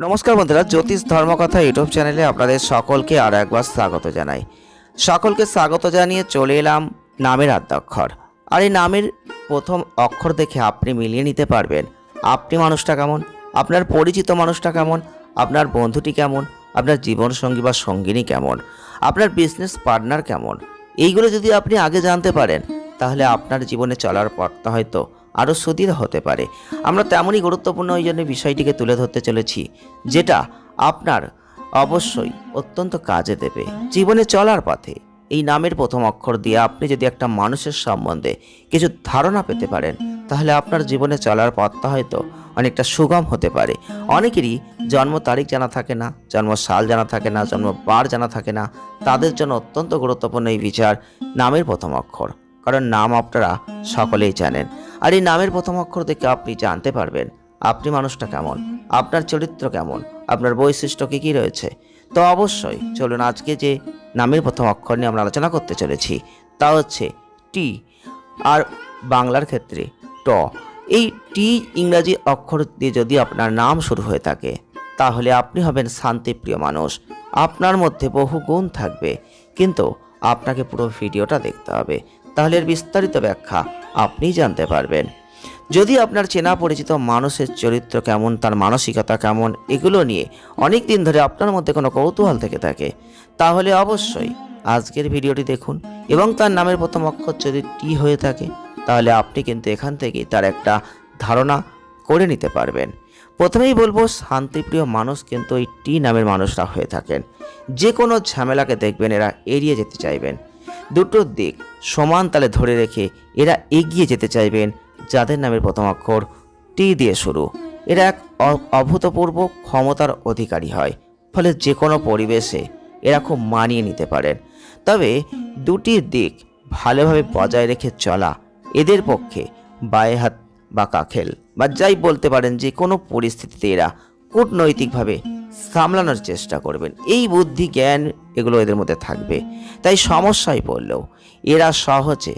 নমস্কার বন্ধুরা, জ্যোতিষ ধর্মকথা ইউটিউব চ্যানেলে আপনাদের সকলকে আর একবার স্বাগত জানাই। সকলকে স্বাগত জানিয়ে চলে এলাম নামের আদ্যাক্ষর। আর এই নামের প্রথম অক্ষর দেখে আপনি মিলিয়ে নিতে পারবেন। আপনি মানুষটা কেমন? আপনার পরিচিত মানুষটা কেমন? আপনার বন্ধুটি কেমন? আপনার জীবনসঙ্গী বা সঙ্গিনী কেমন? আপনার বিজনেস পার্টনার কেমন? এইগুলো যদি আপনি আগে জানতে পারেন, তাহলে আপনার জীবনে চলার পথটা হয়তো আরও সুদৃঢ় হতে পারে। আমরা তেমনই গুরুত্বপূর্ণ ওই জন্য বিষয়টিকে তুলে ধরতে চলেছি, যেটা আপনার অবশ্যই অত্যন্ত কাজে দেবে। জীবনে চলার পথে এই নামের প্রথম অক্ষর দিয়ে আপনি যদি একটা মানুষের সম্বন্ধে কিছু ধারণা পেতে পারেন, তাহলে আপনার জীবনে চলার পথটা হয়তো অনেকটা সুগম হতে পারে। অনেকেরই জন্ম তারিখ জানা থাকে না, জন্ম সাল জানা থাকে না, জন্ম বার জানা থাকে না। তাদের জন্য অত্যন্ত গুরুত্বপূর্ণ এই বিচার নামের প্রথম অক্ষর। কারণ নাম আপনারা সকলেই জানেন। আর এই নামের প্রথম অক্ষর দেখে আপনি জানতে পারবেন আপনি মানুষটা কেমন, আপনার চরিত্র কেমন, আপনার বৈশিষ্ট্য কী কী রয়েছে। তো অবশ্যই চলুন আজকে যে নামের প্রথম অক্ষর নিয়ে আমরা আলোচনা করতে চলেছি তা হচ্ছে টি আর বাংলার ক্ষেত্রে ট। এই টি ইংরাজি অক্ষর দিয়ে যদি আপনার নাম শুরু হয়ে থাকে, তাহলে আপনি হবেন শান্তিপ্রিয় মানুষ। আপনার মধ্যে বহু গুণ থাকবে, কিন্তু আপনাকে পুরো ভিডিওটা দেখতে হবে। তাহলে এর বিস্তারিত ব্যাখ্যা আপনিই জানতে পারবেন। যদি আপনার চেনা পরিচিত মানুষের চরিত্র কেমন, তার মানসিকতা কেমন, এগুলো নিয়ে অনেক দিন ধরে আপনার মধ্যে কোনো কৌতূহল থেকে থাকে, তাহলে অবশ্যই আজকের ভিডিওটি দেখুন এবং তার নামের প্রথম অক্ষর যদি টি হয়ে থাকে, তাহলে আপনি কিন্তু এখান থেকেই তার একটা ধারণা করে নিতে পারবেন। প্রথমেই বলব, শান্তিপ্রিয় মানুষ কিন্তু এই টি নামের মানুষরা হয়ে থাকেন। যে কোনো ঝামেলাকে দেখবেন, এরা এড়িয়ে যেতে চাইবেন। দুটো দিক সমান তালে ধরে রেখে এরা এগিয়ে যেতে চাইবেন, যাদের নামের প্রথম অক্ষর টি দিয়ে শুরু। এরা এক অভূতপূর্ব ক্ষমতার অধিকারী হয়, ফলে যে কোনো পরিবেশে এরা খুব মানিয়ে নিতে পারেন। তবে দুটি দিক ভালোভাবে বজায় রেখে চলা এদের পক্ষে বায়ে হাত বা কাখেল বা যাই বলতে পারেন যে কোনো পরিস্থিতিতে এরা কূটনৈতিকভাবে সামলানোর চেষ্টা করবেন। এই বুদ্ধি, জ্ঞান এগুলো এদের মধ্যে থাকবে। তাই সমস্যায় পড়লেও এরা সহজে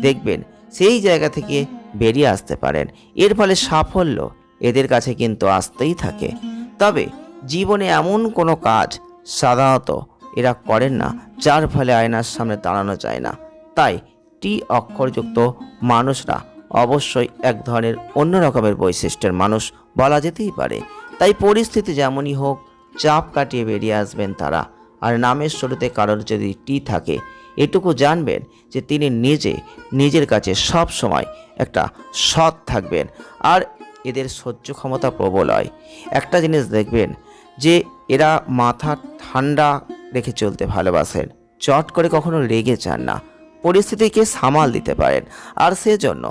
দেখবেন সেই জায়গা থেকে বেরিয়ে আসতে পারেন। এর ফলে সাফল্য এদের কাছে কিন্তু আসতেই থাকে। তবে জীবনে এমন কোনো কাজ সাধারণত এরা করেন না, যার ফলে আয়নার সামনে দাঁড়ানো যায় না। তাই টি অক্ষরযুক্ত মানুষরা অবশ্যই এক ধরনের অন্য রকমের বৈশিষ্ট্যের মানুষ বলা যেতেই পারে। তাই পরিস্থিতি যেমনই হোক, চাপ কাটিয়ে বেরিয়ে আসবেন তারা। আর নামের শুরুতে কারোর যদি টি থাকে, এটুকু জানবেন যে তিনি নিজে, নিজের কাছে সব সময় একটা সৎ থাকবেন। আর এদের সহ্য ক্ষমতা প্রবল হয়। একটা জিনিস দেখবেন যে এরা মাথা ঠান্ডা রেখে চলতে ভালোবাসেন। চট করে কখনো রেগে যান না। পরিস্থিতিকে সামাল দিতে পারেন। আর সেজন্য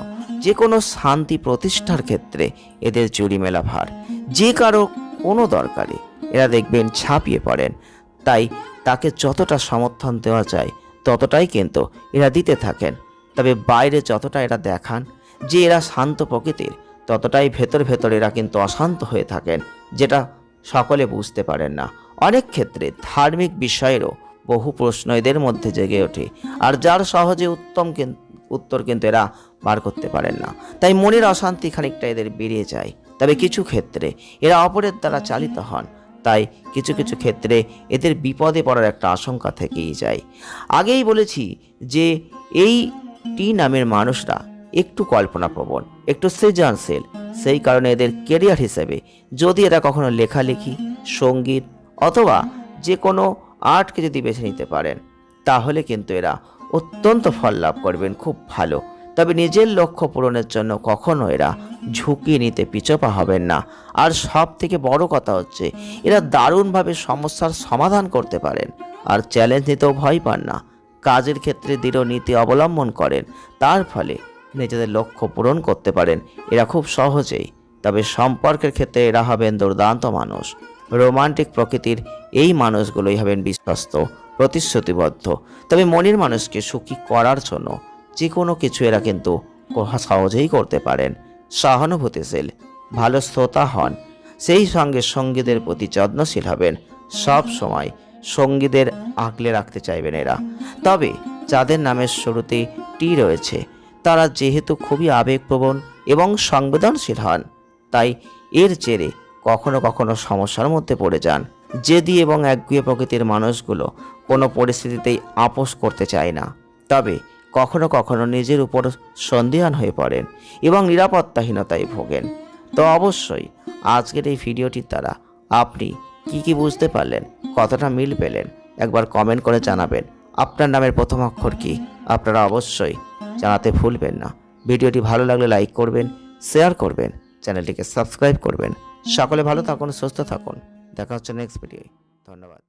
যে কোনো শান্তি প্রতিষ্ঠার ক্ষেত্রে এদের চুরি মেলা ভার। যে কারও কোনো দরকারে এরা দেখবেন ছাপিয়ে পড়েন। তাই তাকে যতটা সমর্থন দেওয়া যায়, ততটাই কিন্তু এরা দিতে থাকেন। তবে বাইরে যতটা এরা দেখান, যে এরা শান্ত প্রকৃতির, ততটাই ভেতর ভেতর এরা কিন্তু অশান্ত হয়ে থাকেন, যেটা সকলে বুঝতে পারেন না। অনেক ক্ষেত্রে ধার্মিক বিষয়েরও বহু প্রশ্ন এদের মধ্যে জেগে ওঠে। আর যার সহজে উত্তম উত্তর কিন্তু এরা বার করতে পারেন না। তাই মনের অশান্তি খানিকটা এদের বেরিয়ে যায়। তবে কিছু ক্ষেত্রে এরা অপরের দ্বারা চালিত হন। তাই কিছু কিছু ক্ষেত্রে এদের বিপদে পড়ার একটা আশঙ্কা থেকেই যায়। আগেই বলেছি যে এই টি নামের মানুষরা একটু কল্পনাপ্রবণ, একটু সৃজনশীল। সেই কারণে এদের কেরিয়ার হিসেবে যদি এরা কখনো লেখালেখি, সংগীত অথবা যে কোনো আর্টকে যদি বেছে নিতে পারেন, তাহলে কিন্তু এরা অত্যন্ত ফল লাভ করবেন, খুব ভালো। তবে নিজের লক্ষ্য পূরণের জন্য কখনো এরা ঝুঁকি নিতে পিছপা হবেন না। আর সব থেকে বড় কথা হচ্ছে, এরা দারুণভাবে সমস্যার সমাধান করতে পারেন। আর চ্যালেঞ্জ নিতেও ভয় পান না। কাজের ক্ষেত্রে দৃঢ় নীতি অবলম্বন করেন। তার ফলে নিজেদের লক্ষ্য পূরণ করতে পারেন। এরা খুব সহজেই। তবে সম্পর্কের ক্ষেত্রে এরা হবেন দুর্দান্ত মানুষ। রোমান্টিক প্রকৃতির এই মানুষগুলোই হবেন বিশ্বস্ত, প্রতিশ্রুতিবদ্ধ। তবে মনের মানুষকে সুখী করার জন্য যে কোনো কিছু এরা কিন্তু সহজেই করতে পারেন। সহানুভূতিশীল ভালো শ্রোতা হন, সেই সঙ্গে সঙ্গীদের প্রতি যত্নশীল হবেন, সব সময় সঙ্গীদের আঁকলে রাখতে চাইবেন এরা। তবে যাদের নামের শুরুতে টি রয়েছে, তারা যেহেতু খুবই আবেগপ্রবণ এবং সংবেদনশীল হন, তাই এর জেরে কখনো কখনো সমস্যার মধ্যে পড়ে যান। জেদি এবং একগুয়ে প্রকৃতির মানুষগুলো কোনো পরিস্থিতিতেই আপোষ করতে চায় না। তবে কখনো কখনো নিজের উপর সন্দেহান হয়ে পড়েন এবং নিরাপত্তাহীনতায় ভোগেন। তো অবশ্যই আজকের এই ভিডিওটির দ্বারা আপনি কি কি বুঝতে পারলেন, কতটা মিল পেলেন, একবার কমেন্ট করে জানাবেন। আপনার নামের প্রথম অক্ষর কি? আপনারা অবশ্যই জানাতে ভুলবেন না। ভিডিওটি ভালো লাগলে লাইক করবেন, শেয়ার করবেন, চ্যানেলটিকে সাবস্ক্রাইব করবেন। সকলে ভালো থাকুন সুস্থ থাকুন। দেখা হচ্ছে নেক্সট ভিডিও ধন্যবাদ।